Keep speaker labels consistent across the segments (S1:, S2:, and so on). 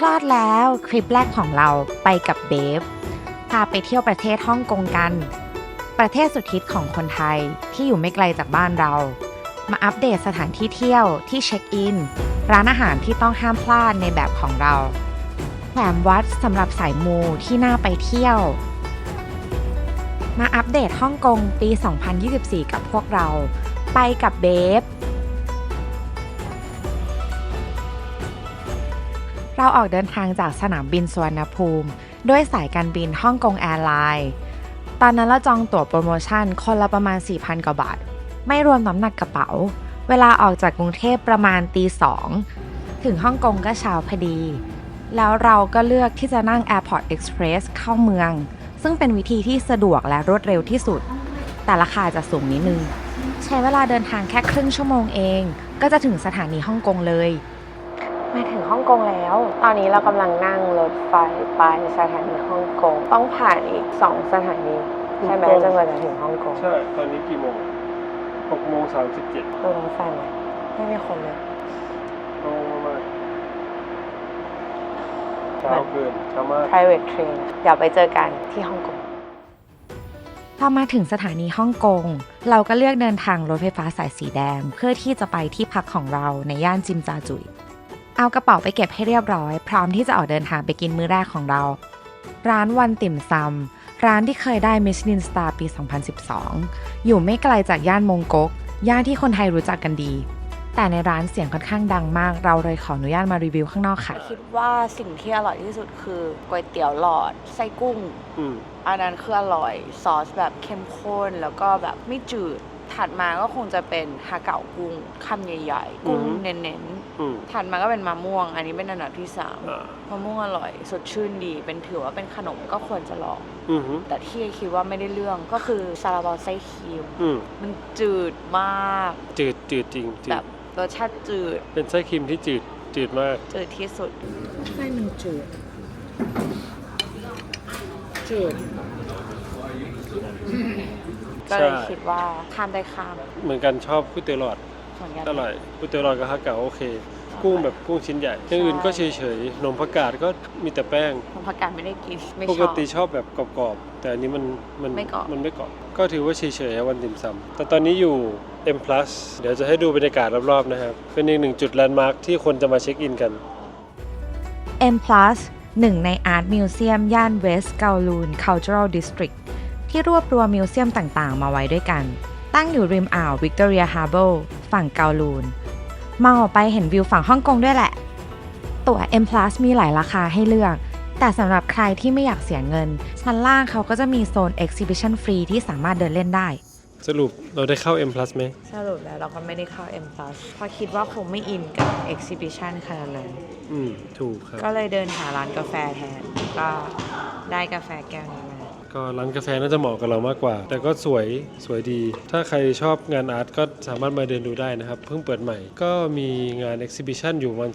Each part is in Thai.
S1: พลาดแล้วคลิปแรกของเราไปกับเบฟพาไปเที่ยวประเทศฮ่องกงกัน ประเทศสุดฮิตของคนไทยที่อยู่ไม่ไกลจากบ้านเรา มาอัปเดตสถานที่เที่ยวที่เช็คอิน ร้านอาหารที่ต้องห้ามพลาดในแบบของเราแถมวัดสำหรับสายมูที่น่าไปเที่ยว มาอัปเดตฮ่องกงปี 2024 กับพวกเรา ไปกับเบฟ เราออกเดินทางจากสนามบินสวนภูมิ ด้วยสายการบินฮ่องกงแอร์ไลน์ตอนนั้นเราจองตั๋วโปรโมชั่นคนละประมาณ 4,000 กว่าบาท ไม่รวมน้ำหนักกระเป๋า เวลาออกจากกรุงเทพประมาณตีสองถึงฮ่องกงก็เช้าพอดี แล้วเราก็เลือกที่จะนั่ง Airport Express เข้าเมือง ซึ่งเป็นวิธีที่สะดวกและรวดเร็วที่สุด แต่ราคาจะสูงนิดนึง ใช้เวลาเดินทางแค่ครึ่งชั่วโมงเอง ก็จะถึงสถานีฮ่องกงเลย มาถึงฮ่องกงแล้ว ตอนนี้เรากำลังนั่งรถไฟไปสถานีฮ่องกง ต้องผ่านอีก2สถานีใช่ไหมจนกว่าจะถึงฮ่องกง
S2: ใช่ ตอนนี้กี่โมงหกโมงสามสิบเจ็ด
S1: ดูรถไฟไหมไม่มีคนเลย
S2: โล่งมากเช้าเกินเช้ามาก
S1: private train เดี๋ยวไปเจอกันที่ฮ่องกงพอมาถึงสถานีฮ่องกง เราก็เลือกเดินทางรถไฟฟ้าสายสีแดง เพื่อที่จะไปที่พักของเราในย่านจิมจาจุย เอากระเป๋าไปเก็บให้เรียบร้อย พร้อมที่จะออกเดินทางไปกินมื้อแรกของเรา ร้านวันติ่มซำร้านที่เคยได้มิชลินสตาร์ปี 2012 อยู่ไม่ไกลจากย่านมงก๊กย่านที่คนไทยรู้จักกันดี แต่ในร้านเสียงค่อนข้างดังมาก เราเลยขออนุญาตมารีวิวข้างนอกค่ะ
S3: คิดว่าสิ่งที่อร่อยที่สุดคือก๋วยเตี๋ยวหลอดไส้กุ้ง
S2: อืม
S3: อันนั้นคืออร่อยซอสแบบเข้มข้นแล้วก็แบบไม่จืดถัดมาก็คงจะเป็นฮาเก๋ากุ้งคำใหญ่ๆ กุ้ง
S2: อืม
S3: เน้น
S2: อืม
S3: ๆ ถัดมาก็เป็นมะม่วง อันนี้เป็นอันดับที่สาม
S2: อ่ามะ
S3: ม่วงอร่อย สดชื่นดี เป็นถือว่าเป็นขนมก็ควรจะลอง
S2: อืมฮึ
S3: แต่ที่คิดว่าไม่ได้เรื่องก็คือซาลาเปาไส้ครีม
S2: อืม
S3: มันจืดมาก
S2: จืดจืดจริงจื
S3: แบ
S2: ด
S3: บรสชาติจืด
S2: เป็นไส้ครีมที่จืดจืดมาก
S3: จืดที่สุด
S1: ไส้มันจืด จืด
S3: ก็เลย
S2: ใช่
S3: คิดว่าข้ามได้ข้าม
S2: เหมือนกันชอบก๋วยเตี๋ยวหลอด
S3: เหมือนกัน
S2: อร่อยก๋วยเตี๋ยวหลอดกับฮักเก๋าโอเค กุ้งแบบกุ้งชิ้นใหญ่อย่างอื่นก็เฉยเฉยๆนมผักกาดก็มีแต่แป้ง
S3: ผมผักกาดไม่ได้กิน ไม่
S2: ป
S3: ช
S2: ก
S3: อบ
S2: ติชอบแบบกรอบๆ แต่อันนี้มันมัน
S3: ไม่กรอบ
S2: มันไม่กรอบ ก็ถือว่าเฉยๆครับวันติ่มซำแต่ตอนนี้อยู่ M Plus เดี๋ยวจะให้ดูบรรยากาศรอบๆนะครับ เป็นอีกหนึ่งจุดแลนด์มาร์คที่คนจะมาเช็คอินกัน
S1: M Plus หนึ่งในอาร์ตมิวเซียมย่าน West Kowloon Cultural District ที่รวบรวมมิวเซียมต่างๆ มาไว้ด้วยกัน ตั้งอยู่ริมอ่าว Victoria Harbour ฝั่งเกาลูน มองออกไปเห็นวิวฝั่งฮ่องกงด้วยแหละ ตั๋ว M Plus มีหลายราคาให้เลือก แต่สำหรับใครที่ไม่อยากเสียเงิน ชั้นล่างเขาก็จะมีโซน Exhibition Free ที่สามารถเดินเล่นได้
S2: สรุปเราได้เข้า M Plus ไหม
S3: สรุปแล้วเราก็ไม่ได้เข้า M Plus เพราะคิดว่าคงไม่อินกับ Exhibition ขนาดนั้น
S2: อืม ถูกครับ
S3: ก็เลยเดินหาร้านกาแฟแทน ก็ได้กาแฟแก้วนี้มา
S2: ก็ร้านกาแฟน่าจะเหมาะกับเรามากกว่า แต่ก็สวยสวยดี ถ้าใครชอบงานอาร์ตก็สามารถมาเดินดูได้นะครับ เพิ่งเปิดใหม่ ก็มีงาน Exhibition อยู่วัน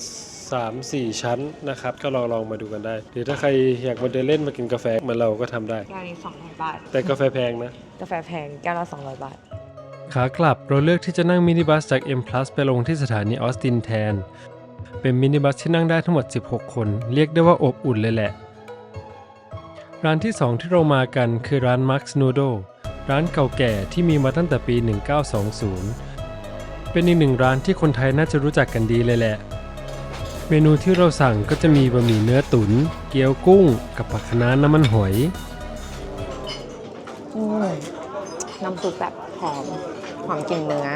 S2: 3 4 ชั้นนะครับ ก็ลองลองมาดูกันได้ หรือถ้าใครอยากมาเดินเล่นมากินกาแฟเหมือนเราก็ทำได้
S3: แก้วนี้200 บาท
S2: แต่กาแฟแพงนะ
S3: กาแฟแพงแก้วละ200 บาท
S2: ขากลับเราเลือกที่จะนั่งมินิบัสจาก M Plus ไปลงที่สถานีออสตินแทน เป็นมินิบัสที่นั่งได้ทั้งหมด 16 คน เรียกได้ว่าอบอุ่นเลยแหละ ร้านที่2ที่เรามากันคือร้าน Max Noodle ร้านเก่าแก่ที่มีมาตั้งแต่ปี 1920 เป็นอีกหนึ่งร้านที่คนไทยน่าจะรู้จักกันดีเลยแหละ เมนูที่เราสั่งก็จะมีบะหมี่เนื้อตุน๋นเกี๊ยวกุ้ง กับผักคะน้าน้ำมันหอย
S1: อืมน้ำซุปแบบหอมหอมกลิ่นเนื้อ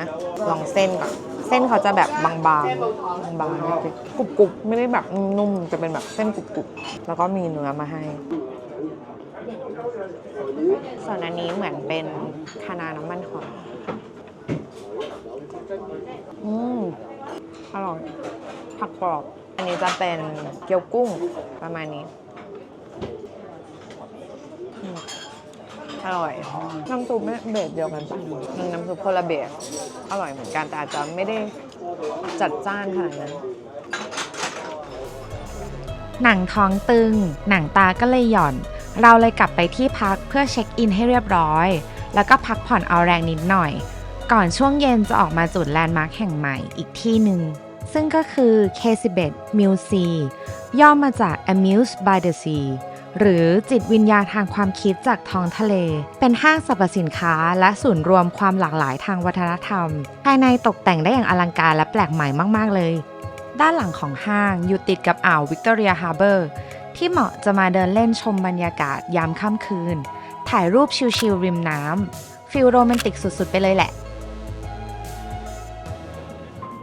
S1: ลองเส้นก่อนเส้นเขาจะแบบบางๆบางๆกรุบๆไม่ได้แบบนุ่มจะเป็นแบบเส้นกรุบๆแล้วก็มีเนื้อมาให้ ส่วนอันนี้เหมือนเป็นคานาน้ำมันหอยอืมอร่อยผักกรอบ อันนี้จะเป็นเกี๊ยวกุ้งประมาณนี้อืมอร่อย น้ำซุปไม่เบสเดียวกันปะอืมน้ำซุปคนละเบสอร่อยเหมือนกันแต่อาจจะไม่ได้จัดจ้านขนาดนั้น หนังท้องตึง หนังตาก็เลยหย่อน เราเลยกลับไปที่พักเพื่อเช็คอินให้เรียบร้อย แล้วก็พักผ่อนเอาแรงนิดหน่อย ก่อนช่วงเย็นจะออกมาจุดแลนด์มาร์คแห่งใหม่อีกที่หนึ่ง ซึ่งก็คือ K11 m u s e ย่อมาจาก Amuse by the Sea หรือจิตวิญญาณทางความคิดจากท้องทะเล เป็นห้างสรรพสินค้าและศูนย์รวมความหลากหลายทางวัฒนธรรม ภายในตกแต่งได้อย่างอลังการและแปลกใหม่มาก ๆ เลย ด้านหลังของห้างอยู่ติดกับอ่าววิกตอเรียฮาร์เบอร์ ที่เหมาะจะมาเดินเล่นชมบรรยากาศยามค่ำคืน ถ่ายรูปชิลๆริมน้ำฟิลโรแมนติกสุดๆ ไปเลยแหละ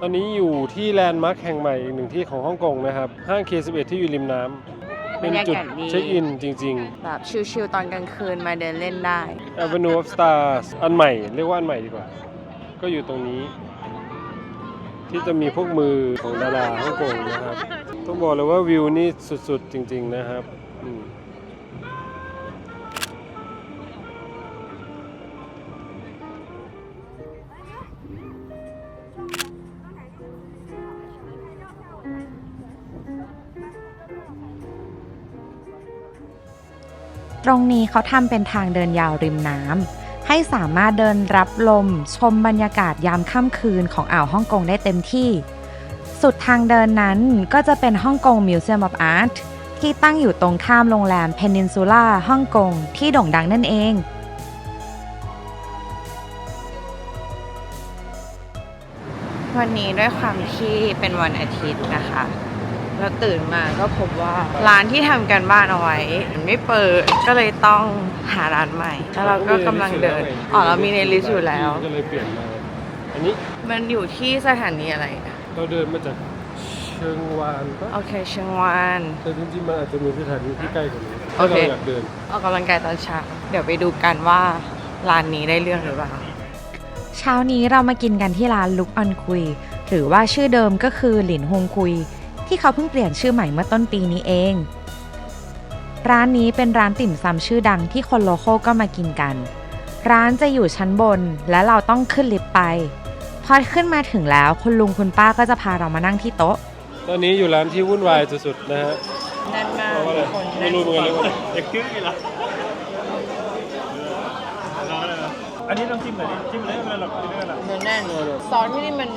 S2: ตอนนี้อยู่ที่แลนด์มาร์คแห่งใหม่อีกหนึ่งที่ของฮ่องกงนะครับ ห้าง K11 ที่อยู่ริมน้ำเป็นจุด
S3: บรรยากาศดี
S2: เช็คอินจริง
S3: แบบชิลๆตอนกลางคืนมาเดินเล่นได้
S2: ๆ Avenue of Stars อันใหม่ เรียกว่าอันใหม่ดีกว่า ก็อยู่ตรงนี้ ที่จะมีพวกมือของดาราฮ่องกงนะครับ ต้องบอกเลยว่าวิวนี่สุดๆจริง ๆนะครับ
S1: ตรงนี้เขาทำเป็นทางเดินยาวริมน้ำ ให้สามารถเดินรับลม ชมบรรยากาศยามค่ำคืนของอ่าวฮ่องกงได้เต็มที่ สุดทางเดินนั้นก็จะเป็นฮ่องกง Museum of Art ที่ตั้งอยู่ตรงข้ามโรงแรม Peninsula ฮ่องกงที่โด่งดังนั่นเอง
S3: วันนี้ด้วยความที่เป็นวันอาทิตย์นะคะ เราตื่นมาก็พบว่าร้านที่ทำกันบ้านเอาไว้มันไม่เปิดก็เลยต้องหาร้านใหม่ แล้วเราก็กำลังเดินอ๋อเรามีในลิสต์อยู่แล้ว
S2: ก็เลยเปลี่ยนมาอันนี้
S3: มันอยู่ที่สถานีอะไรนะ
S2: เราเดินมาจากเชิงวานปะ
S3: โอเคเชียงวาน
S2: แต่จริงๆมันอาจจะมีสถานีที่ใกล้กว่านี้
S3: โอเค
S2: ถ้าเราอยากเดิน
S3: ออกกำลังกายตอนเช้าเดี๋ยวไปดูกันว่าร้านนี้ได้เรื่องหรือเปล่า
S1: เช้านี้เรามากินกันที่ร้านลุกออนคุย หรือว่าชื่อเดิมก็คือหลินฮงคุย ที่เขาเพิ่งเปลี่ยนชื่อใหม่เมื่อต้นปีนี้เอง ร้านนี้เป็นร้านติ่มซำชื่อดังที่คนโลโก้ก็มากินกัน ร้านจะอยู่ชั้นบนและเราต้องขึ้นลิฟต์ไป พอขึ้นมาถึงแล้วคุณลุงคุณป้าก็จะพาเรามานั่งที่โต๊ะ
S2: ตอนนี้อยู่ร้านที่วุ่นวายสุดๆนะฮะ
S3: แน่นมาก
S2: เพราะว่าอะไร
S3: คน
S2: ไม่รู้เหมือนกันเลยว่า
S4: เด็กชื่ออีกแล้วอันนี้ต้องจิ้มหน่อยดิจิ้มเลยไม่เป็นไรหรอกจิ้มไม่เป็นไรหรอก
S3: เนื้อแน่นซอสที่นี่มัน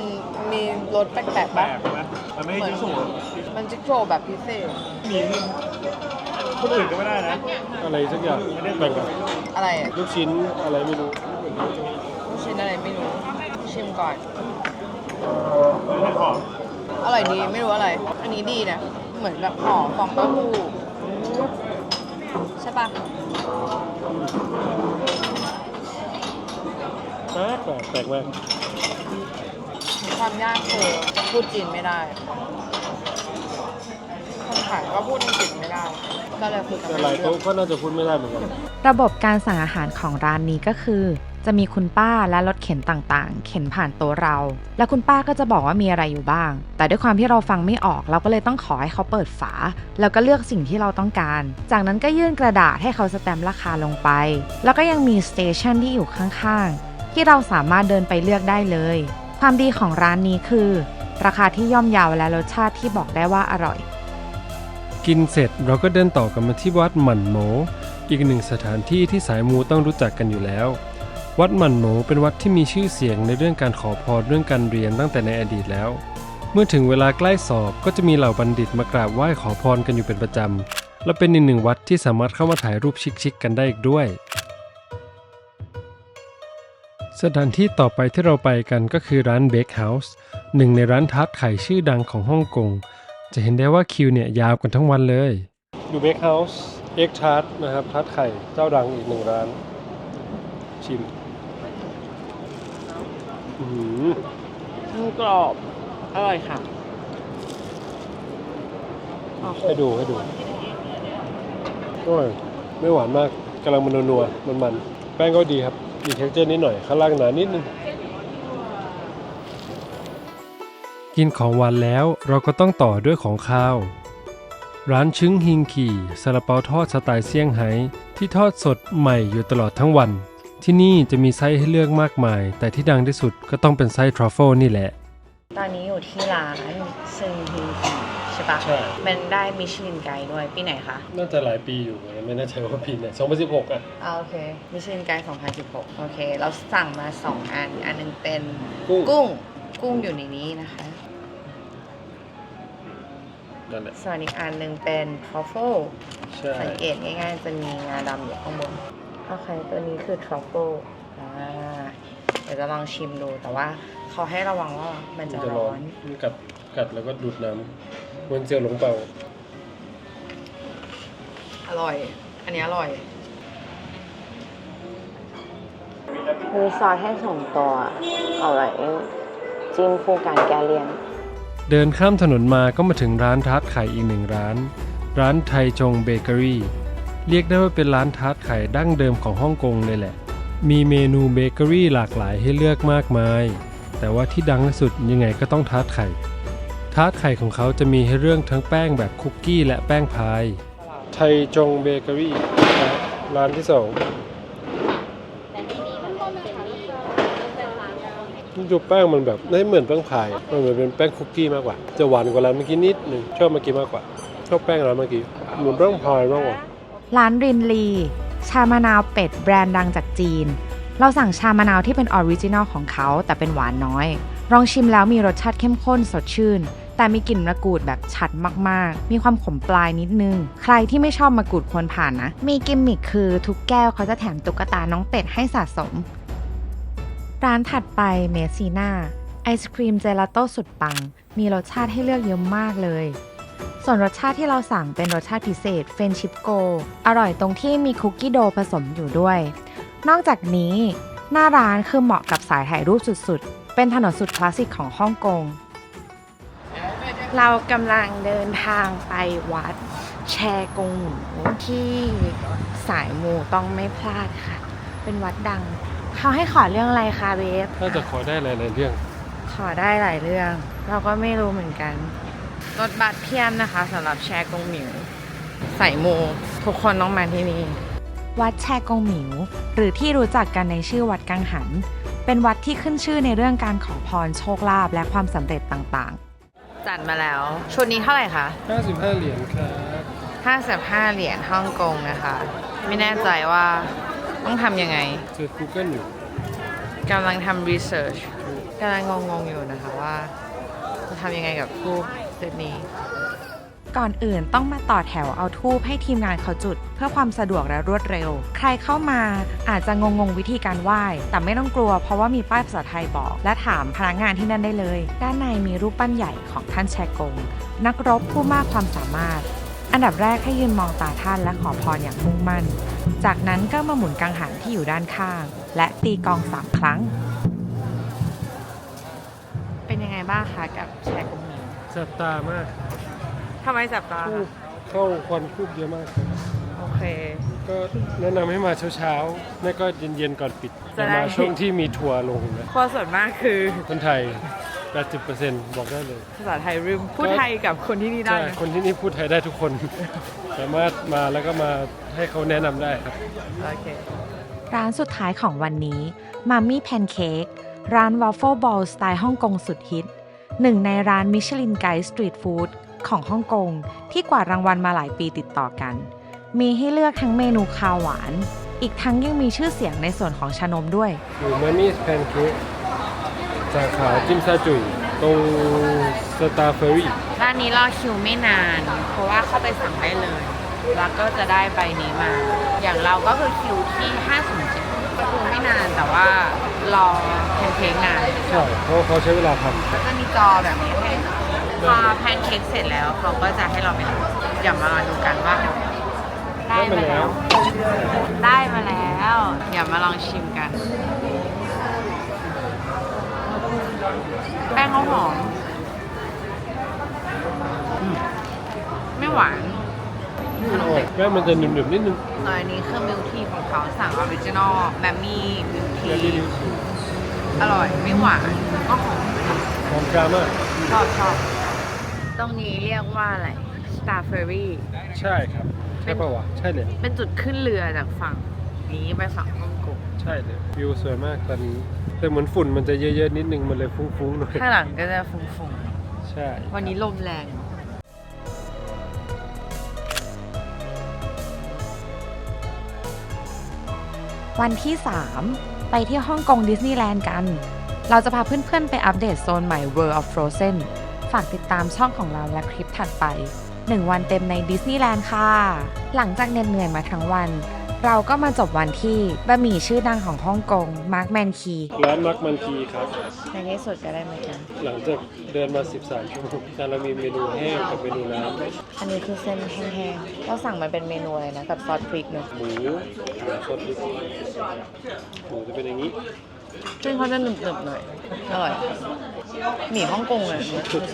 S3: มีรสแปลกๆ
S4: แปล
S3: ปะ
S4: กนะมั นไม่ใช่จิ้มสูตร
S3: มันจิ๊กโชว์แบบพิเศษ
S4: มีคนอื่นก็ไม่ได้นะ
S2: อะไรสักอย่างแบ่งกัน
S3: อะไรอะ
S2: ลูกชิ้นอะไรไม่รู้
S3: ลูกชิ้นอะไรไม่รู้ ชิมก่อน
S4: ไม่ได้ของ
S3: อร่อยดีไม่รู้อะไร อันนี้ดีนะ เหมือนแบบห่อฟองเต้าหู้ใช่ปะ
S2: แปลกแปลกแปลกมาก
S3: ความยากคือพูดจีนไม่ได้คนขายก็พูดอังกฤษไม่ได้ ก็เลยคุยกัน
S2: แต่
S3: ไม่
S2: หลาย
S3: รู้เรื่
S2: โต๊ะ
S3: อง
S2: ก็น่าจะพูดไม่ได้เหมือนกัน
S1: ระบบการสั่งอาหารของร้านนี้ก็คือ จะมีคุณป้าและรถเข็นต่างๆ เข็นผ่านโต๊ะเรา และคุณป้าก็จะบอกว่ามีอะไรอยู่บ้าง แต่ด้วยความที่เราฟังไม่ออก เราก็เลยต้องขอให้เขาเปิดฝา แล้วก็เลือกสิ่งที่เราต้องการ จากนั้นก็ยื่นกระดาษให้เขาสแตมป์ราคาลงไป แล้วก็ยังมีสเตชันที่อยู่ข้างๆ ที่เราสามารถเดินไปเลือกได้เลย ความดีของร้านนี้คือ ราคาที่ย่อมเยาวและรสชาติที่บอกได้ว่าอร่อย
S2: กินเสร็จเราก็เดินต่อกันมาที่วัดหมั่นโหม อีกหนึ่งสถานที่ที่สายมูต้องรู้จักกันอยู่แล้ว วัดหมั่นโหมเป็นวัดที่มีชื่อเสียงในเรื่องการขอพรเรื่องการเรียนตั้งแต่ในอดีตแล้ว เมื่อถึงเวลาใกล้สอบก็จะมีเหล่าบัณฑิตมากราบไหว้ขอพรกันอยู่เป็นประจำและเป็นอีกหนึ่งวัดที่สามารถเข้ามาถ่ายรูปชิคๆกันได้อีกด้วย สถานที่ต่อไปที่เราไปกันก็คือร้านเบ e เฮาส์หนึ่งในร้านทาร์ตไข่ชื่อดังของฮ่องกง จะเห็นได้ว่าคิวเนี่ยยาวกันทั้งวันเลย อยู่เบ e เฮาส์เอ็กทาร์ตนะครับทาร์ตไข่เจ้าดังอีกหนึ่งร้าน ชิมอื้อหือ
S3: มันกรอบ อร่อยค่ะอ๋อ
S2: ให้ดูให้ดูอร่อยไม่หวานมากกำลังมันนัวๆมันมันๆแป้งก็ดีครับ มีเท็กเจอร์นิดหน่อยข้างล่างหนานิดนึงกินของหวานแล้วเราก็ต้องต่อด้วยของข้าว ร้านชึ้งฮิงขี่ซาลาเปาทอดสไตล์เซี่ยงไฮ้ที่ทอดสดใหม่อยู่ตลอดทั้งวัน ที่นี่จะมีไส้ให้เลือกมากมาย แต่ที่ดังที่สุดก็ต้องเป็นไส้ทรัฟเฟิลนี่แหละ
S3: ตอนนี้อยู่ที่ร้านซึงฮิงกีใช่ ปะ
S2: ใช่
S3: มันได้มิชลินไกด์ด้วยปีไหนคะ
S2: น่าจะหลายปีอยู่นะไม่แน่ใจว่าปีไหน2016อะ
S3: อ่าโอเคมิชลินไกด์2016 โอเค เราสั่งมา 2 อัน อันหนึงเป็น
S2: กุ้ง
S3: กุ้ง กุ้งอยู่ในนี้นะคะ
S2: นั่นแหละ
S3: ส่วนอีกอันหนึ่งเป็นทรัฟเฟิล
S2: ใช่
S3: สังเกตง่ายๆ จะมีงาดำอยู่ข้างบน โอเค ตัวนี้คือทรัฟเฟิลอ่า เดี๋ยวจะลองชิมดู แต่ว่าเขาให้ระวังว่ามันจะ
S2: มันจะร้
S3: ร้
S2: อ
S3: อนน
S2: มันกัดกัดแล้วก็ดูดน้ำ เหมันเจียวหลงเป่า
S3: อร่อย อันนี้อร่อย มีซอสให้สองตัวอร่อยจิ้มคู่กันแกเลียน
S2: เดินข้ามถนนมาก็มาถึงร้านทาร์ตไข่อีกหนึ่งร้าน ร้านไทจงเบเกอรี่ เรียกได้ว่าเป็นร้านทาร์ตไข่ดั้งเดิมของฮ่องกงเลยแหละ มีเมนูเบเกอรี่หลากหลายให้เลือกมากมาย แต่ว่าที่ดังที่สุดยังไงก็ต้องทาร์ตไข่ ทาร์ตไข่ของเขาจะมีให้เรื่องทั้งแป้งแบบคุกกี้และแป้งพาย ไทจงเบเกอรี่ร้านที่สองดูแป้งมันแบบไม่เหมือนแป้งพาย มันเหมือนเป็นแป้งคุกกี้มากกว่า จะหวานกว่าร้านเมื่อกี้นิดหนึ่งชอบเมื่อกี้มากกว่า ชอบแป้งร้านเมื่อกี้ เหมือนแป้งพายมากกว่า
S1: ร้านรินลี ชามะนาวเป็ดแบรนด์ดังจากจีน เราสั่งชามะนาวที่เป็นออริจินอลของเขาแต่เป็นหวานน้อยลองชิมแล้วมีรสชาติเข้มข้นสดชื่น แต่มีกลิ่นมะกรูดแบบชัดมากๆ มีความขมปลายนิดนึง ใครที่ไม่ชอบมะกรูดควรผ่านนะ มีกิมมิคคือทุกแก้วเขาจะแถมตุ๊กตาน้องเป็ดให้สะสม ร้านถัดไปเมซีนาไอศครีมเจลาโต้สุดปัง มีรสชาติให้เลือกเยอะมากเลย ส่วนรสชาติที่เราสั่งเป็นรสชาติพิเศษเฟนชิปโก อร่อยตรงที่มีคุกกี้โดผสมอยู่ด้วย นอกจากนี้ หน้าร้านคือเหมาะกับสายถ่ายรูปสุดๆ เป็นถนนสุดคลาสสิกของฮ่องกง
S3: เรากำลังเดินทางไปวัดแชกงหมูที่สายมูต้องไม่พลาดค่ะ เป็นวัดดัง เขาให้ขอเรื่องอะไรคะเบฟ
S2: น่าจะขอได้หลายๆเรื่อง
S3: ขอได้หลายเรื่อง เราก็ไม่รู้เหมือนกัน รถบัสเพียบนะคะสำหรับแชร์กงหมิวสายมูทุกคนต้องมาที่นี่
S1: วัดแชกงหมิว หรือที่รู้จักกันในชื่อวัดกังหัน เป็นวัดที่ขึ้นชื่อในเรื่องการขอพรโชคลาภและความสำเร็จต่างๆ
S3: จัดมาแล้ว ชุดนี้เท่าไหร่คะ
S2: 55 เหรียญครับ
S3: 55 เหรียญฮ่องกงนะคะ ไม่แน่ใจว่าต้องทำยังไง
S2: เจอ Google อยู่
S3: กำลังทำรีเสิร์ชกำลังงงๆอยู่นะคะว่าจะทำยังไงกับทูบเซตนี้
S1: ก่อนอื่นต้องมาต่อแถวเอาทูบให้ทีมงานเขาจุด เพื่อความสะดวกและรวดเร็ว ใครเข้ามาอาจจะงงๆวิธีการไหว้ แต่ไม่ต้องกลัวเพราะว่ามีป้ายภาษาไทยบอก และถามพนักงานที่นั่นได้เลย ด้านในมีรูปปั้นใหญ่ของท่านแชกง นักรบผู้มากความสามารถ อันดับแรกให้ยืนมองตาท่านและขอพรอย่างมุ่งมั่น จากนั้นก็มาหมุนกังหันที่อยู่ด้านข้าง และตีกองสามครั้ง
S3: เป็นยังไงบ้างคะกับแชกงหมิว
S2: แสบตามาก
S3: ทำไมสับตา
S2: ทูบเข้าควันคูบเยอะมากครับ
S3: โอเค
S2: ก็แนะนำให้มาเช้าๆ ไม่ก็เย็นๆก่อนปิด
S3: จะ
S2: อย่า
S3: ได้
S2: มาช่วงที่มีทัวร์ลงนะ
S3: ข้อส่วนมากคือ
S2: คนไทย 80%บอกได้เลย
S3: ภาษาไทยรืมพูดไทยกับคนที่นี่ได้
S2: ใช่
S3: นะ
S2: คนที่นี่พูดไทยได้ทุกคน สามารถมาแล้วก็มาให้เขาแนะนำได้ครับ
S3: โอเค
S1: ร้านสุดท้ายของวันนี้มัมมี่แพนเค้กร้านว a ฟเฟิลบอลสไตล์ฮ่องกงสุดฮิต หนึ่งในร้านมิชลินไกด์สตรีทฟู้ด ของฮ่องกงที่กวาดรางวัลมาหลายปีติดต่อกัน มีให้เลือกทั้งเมนูคาวหวาน อีกทั้งยังมีชื่อเสียงในส่วนของชานมด้วย
S2: อยู่มานี่แพนเค้กสาขาจิมซาจุยตรงสตาร์เฟอรี่
S3: ร้านนี้รอคิวไม่นาน เพราะว่าเข้าไปสั่งได้เลย แล้วก็จะได้ใบนี้มา อย่างเราก็คือคิวที่507ก็คือไม่นานแต่ว่ารอแพนเค้กนาน
S2: ใช่เพราะเขาใช้เวลาท
S3: ก็จะมีจอแบบนี้ให้ พอแพนเค้กเสร็จแล้วเขาก็จะให้เราไปทำอย่ามาดูกันว่าำได้มาแล้ว ได้มาแล้วอย่ามาลองชิมกัน แป้งเขาหอม ไม่หวานขนมเด็ก
S2: แป้งมันจะหนึบๆนิดนึง
S3: อันนี้คือมิลทีของเขาสั่งออริจินอลแบบมีมิลที
S2: แล้วนี่
S3: อร่อยไม่หวานก็หอม
S2: หอมกามาก
S3: ชอบชอบ ตรงนี้เรียกว่าอะไร Star Ferry
S2: ใช่ครับ ใช่ปะวะใช่เลย
S3: เป็นจุดขึ้นเรือจากฝั่งนี้ไปฝั่งฮ่องกง
S2: ใช่เลยวิวสวยมากตอนนี้ แต่เหมือนฝุ่นมันจะเยอะๆนิดนึง มันเลยฟุ้งๆหน่อย
S3: ข้างหลังก็จะฟุ้ง
S2: ใช่
S3: ๆ วันนี้ลมแรง
S1: วันที่ 3 ไปที่ฮ่องกงดิสนีย์แลนด์กัน เราจะพาเพื่อนๆ ไปอัปเดตโซนใหม่ World of Frozen ฝากติดตามช่องของเราและคลิปถัดไป 1 วันเต็มในดิสนีย์แลนด์ค่ะ หลังจากเหน็ดเหนื่อยมาทั้งวัน เราก็มาจบวันที่บะหมี่ชื่อดังของฮ่องกงมาร์กแมนคี
S2: ร้านมักมันคีครับ
S3: ในที่สุดก็ได้มากิน
S2: หลังจากเดินมา 13 ชั่วโมงแต่เรามีเมนูแห้งกับเมนูน้
S3: อันนี้คือเส้นแห้งๆเราสั่งมาเป็นเมนูอะไรนะกับซอสพริกเนอะำ
S2: หมูหาซอสพริกหมูจะเป็นอย่างนี้
S3: ซึ่งเขาจะหนึบๆหน่อยอร่อย หมี่ฮ่องกงเลย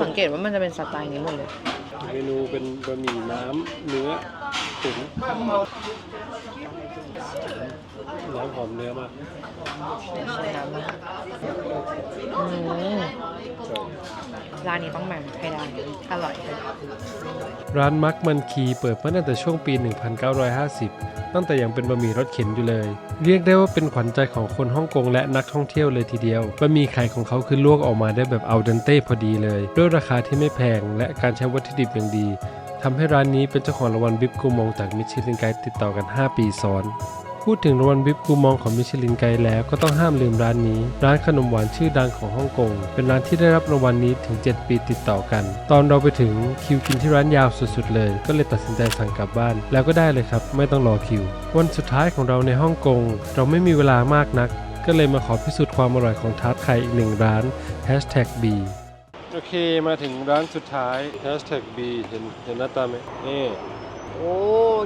S3: สังเกตว่ามันจะเป็นสไตล์นี้หมดเลย
S2: เมนูเป็นบะหมี่น้ำเนื้อตุ๋น น้ำหอมเนื้อมาก
S3: อืมร้านนี้ต้องมาให้ได้ อร่อย
S2: ร้านมักมันคีเปิดมาตั้งแต่ช่วงปี 1950 ตั้งแต่ยังเป็นบะหมี่รถเข็นอยู่เลย เรียกได้ว่าเป็นขวัญใจของคนฮ่องกงและนักท่องเที่ยวเลยทีเดียว บะหมี่ไข่ของเขาคือลวกออกมาได้แบบเอาเดนเต้พอดีเลย ด้วยราคาที่ไม่แพงและการใช้วัตถุดิบอย่างดีทำให้ร้านนี้เป็นเจ้าของรางวัลบิบกูมองจากมิชลินไกด์ติดต่อกัน 5 ปีซ้อน พูดถึงรางวัลบิบกูมองของมิชลินไกด์แล้วก็ต้องห้ามลืมร้านนี้ ร้านขนมหวานชื่อดังของฮ่องกง เป็นร้านที่ได้รับรางวัลนี้ถึง 7 ปีติดต่อกัน ตอนเราไปถึงคิวกินที่ร้านยาวสุดๆเลย ก็เลยตัดสินใจสั่งกลับบ้าน แล้วก็ได้เลยครับ ไม่ต้องรอคิว วันสุดท้ายของเราในฮ่องกง เราไม่มีเวลามากนัก ก็เลยมาขอพิสูจน์ความอร่อยของทาร์ตไข่อีกหนึ่งร้าน Hashtag B โอเคมาถึงร้านสุดท้าย Hashtag B เห็นเห็นหน้าตาไหมนี่
S3: โอ้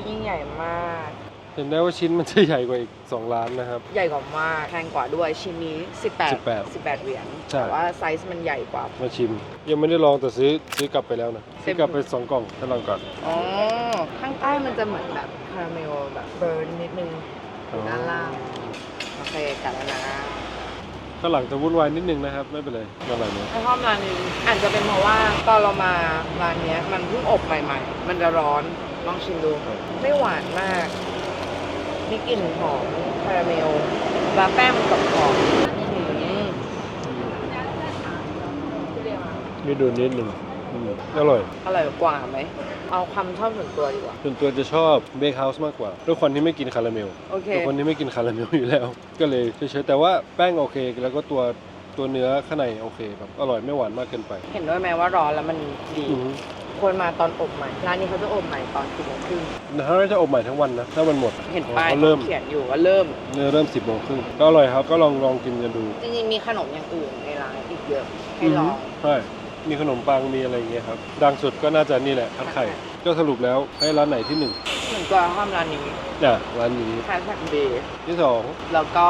S3: ยิ่งใหญ่มาก
S2: เห็นได้ว่าชิ้นมันจะใหญ่กว่าอีก2ร้านนะครับ
S3: ใหญ่กว่ามากแพงกว่าด้วยชิ้นนี้ 18
S2: 18
S3: 18เหรียญ
S2: ใช่
S3: แต่ว่าไซส์มันใหญ่กว่า
S2: มาชิม ยังไม่ได้ลองแต่ซื้อซื้อกลับไปแล้วนะซื้อกลับไป2กล่องให้ลองก่อน
S3: อ๋อ ข้างใต้มันจะเหมือนแบบคาราเมลแบบเบิร์นนิดนึงอยู่ด้านล่าง โอเคกัดแล้วนะ
S2: ข้างหลังจะวุ่นวายนิดนึงนะครับ ไม่เป็นไรอร่อยไหม
S3: ถ้าชอบร้านนี้อาจจะเป็นเพราะว่าตอนเรามาร้านเนี้ยมันเพิ่งอบใหม่ ๆ มันจะร้อนลองชิมดู ไม่หวานมาก มีกลิ่นหอมคาราเมลแล้วแป้งมันกรอบๆอืม
S2: มีดูนิดนึงอืมอร่อย
S3: อร่อยกว่าไหม เอาความชอบส่วนตัวดีกว่า
S2: ส่วนตัวจะชอบเบคเฮาส์มากกว่าด้วยคนที่ไม่กินคาราเมล
S3: โอเค
S2: ด้วยคนที่ไม่กินคาราเมลอยู่แล้ว ก็เลยเฉยๆแต่ว่าแป้งโอเค แล้วก็ตัวตัวเนื้อข้างในโอเคแบบอร่อยไม่หวานมากเกินไป
S3: เห็นด้วยไหมว่าร้อนแล้วมันดี
S2: อืม
S3: ควรมาตอนอบใหม่ ร้านนี้เขาจะอบใหม่ตอนสิบโมงครึ่ง
S2: ถ้าเราจะอบใหม่ทั้งวันนะ ถ้ามันหมด
S3: เห็นป้าย
S2: เขาเริ่ม
S3: เขียนอยู่ว่าเริ่ม
S2: เนื้อเริ่ม10โมงครึ่งก็อร่อยครับ ก็ลองลองกินกันดู
S3: จริงๆมีขนมอย่างอื่นในร้านอีกเยอะให้ลอง
S2: ใช่มีขนมปังมีอะไรอย่างเงี้ยครับ ดังสุดก็น่าจะนี่แหละพัดไข่ ก็สรุปแล้วให้ร้านไหนที่หนึ่ง
S3: เหมือน ตัวห้ามร้านนี้
S2: เนี่ยร้านนี้
S3: แฟชั่นเดย์
S2: ที่สอง
S3: แล้วก็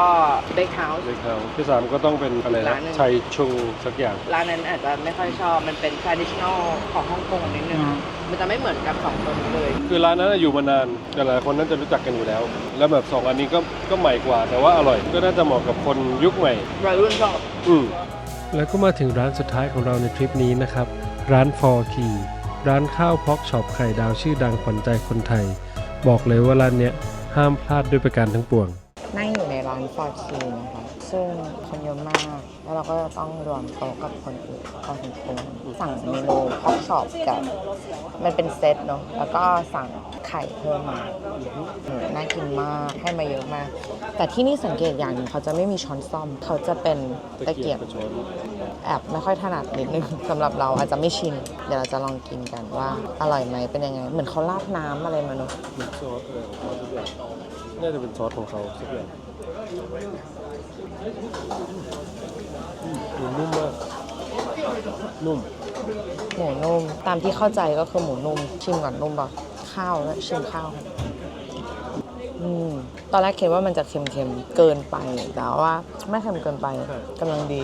S3: เบคเฮาส์
S2: เบคเฮาส์ที่สามก็ต้องเป็นอะไร
S3: ร้า
S2: นะ
S3: นหนึ่ง
S2: ชัยชุงสักอย่าง
S3: ร้านนั้นอาจจะไม่ค่อยชอบ มันเป็น traditional ของฮ่องกงนิดนึง มันจะไม่เหมือนกับสองตัวนี้เลย
S2: คือร้านนั้นอยู่มานานแต่หลายคนน่าจะรู้จักกันอยู่แล้ว แล้วแบบสองอันนี้ก็ก็ใหม่กว่า แต่ว่าอร่อยก็น่าจะเหมาะกับคนยุคใหม่
S3: วัยรุ่นชอบ
S2: อืม แล้วก็มาถึงร้านสุดท้ายของเราในทริปนี้นะครับ ร้านฟอร์คีร้านข้าวพอกช็อปไข่ดาวชื่อดังขวัญใจคนไทย บอกเลยว่าร้านเนี้ยห้ามพลาดด้วยประการทั้งปวง
S3: นั่งอยู่ในร้านฟอร์ชีนะคะ ซึ่งคนเยอะมาก แล้วเราก็จะต้องรวมโต๊ะกับคนอื่นพอสมควรสั่งเมนูพอกช็อปกับ มันเป็นเซตเนาะแล้วก็สั่งไข่เพิ่มมาน่ากินมากให้มาเยอะมาก แต่ที่นี่สังเกตอย่างหนึงเขาจะไม่มีช้อนซ่อม เขาจะเป็นตะเกียบแอบไม่ค่อยถนัดนิดนึงสำหรับเราอาจจะไม่ชิน เดี๋ยวเราจะลองกินกันว่าอร่อยไหมเป็นยังไง เหมือนเขาราดน้ำอะไรมาเนอะ
S2: มีซอสอะไรของเขาสักอย่างน่าจะเป็นซอสของเขาสักอย่าง นุ่มมากนุ่ม
S3: หมูนุ่มตามที่เข้าใจก็คือหมูนุ่มชิมก่อนนุ่มป่ะข้าวแล้วชิมข้าวค่ะอืมตอนแรกคิดว่ามันจะเค็มๆเกินไปแต่ว่าไม่เค็มเกินไปกำลังดี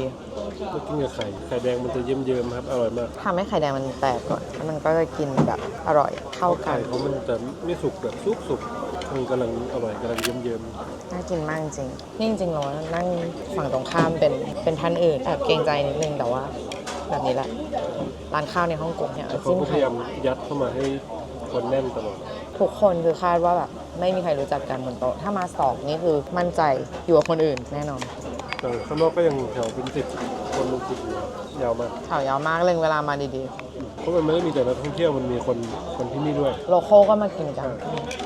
S2: ก็กินกับไข่ไข่แดงมันจะเยิ้มๆครับอร่อยมาก
S3: ทำให้ไข่แดงมันแตกก่อนแล้วมันก็จะกินแบบอร่อยเข้ากั
S2: ไข่
S3: น
S2: เขามันจะไม่สุกแบบสุกสุกๆมั นกำลังอร่อยกำลังเยิ้ม
S3: น่ากินมากจริงนี่จริงๆเรานั่งฝั่งตรงข้ามเป็นเป็นท่านอื่นแอบเกรงใจนิดนึงแต่ว่า แบบนี้แหละ ร้านข้าวในฮ่องกงเนี่ย
S2: ๆแต่เขา
S3: จิ้ม
S2: ก็พ
S3: ไข่
S2: ยายามยัดเข้ามาให้คนแน่นตลอด
S3: ทุกคนคือคาดว่าแบบไม่มีใครรู้จักกันบนโต๊ะถ้ามาสองนี่คือมั่นใจอยู่กับคนอื่นแน่นอน
S2: แต่ข้างนอกก็ยังแถวเป็นสิบคนเป็นสิบอยู่ยาวมาก
S3: แถวยาวมากเลยเวลามาดี
S2: เพราะมันไม่ได้มีแต่นักท่องเที่ยวมันมีคนคนที่นี่ด้วย
S3: ๆ โลโก้ก็มากินกัน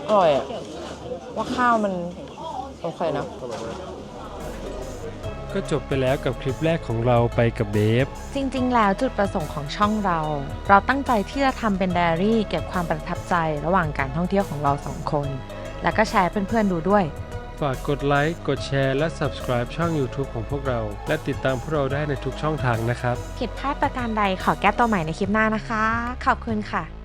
S3: อร่อยอะ ว่าข้าวมันโอเคนะ
S2: อร่อยมากก็จบไปแล้วกับคลิปแรกของเราไปกับเบฟ
S1: จริงๆ แล้วจุดประสงค์ของช่องเรา เราตั้งใจที่จะทำเป็นไดอารี่เก็บความประทับใจระหว่างการท่องเที่ยวของเราสองคน แล้วก็แชร์เพื่อนๆดูด้วย
S2: ฝากกดไลค์ กดแชร์ และ subscribe ช่อง YouTube ของพวกเรา และติดตามพวกเราได้ในทุกช่องทางนะครับ
S1: ผิดพลาดประการใดขอแก้ตัวใหม่ในคลิปหน้านะคะ ขอบคุณค่ะ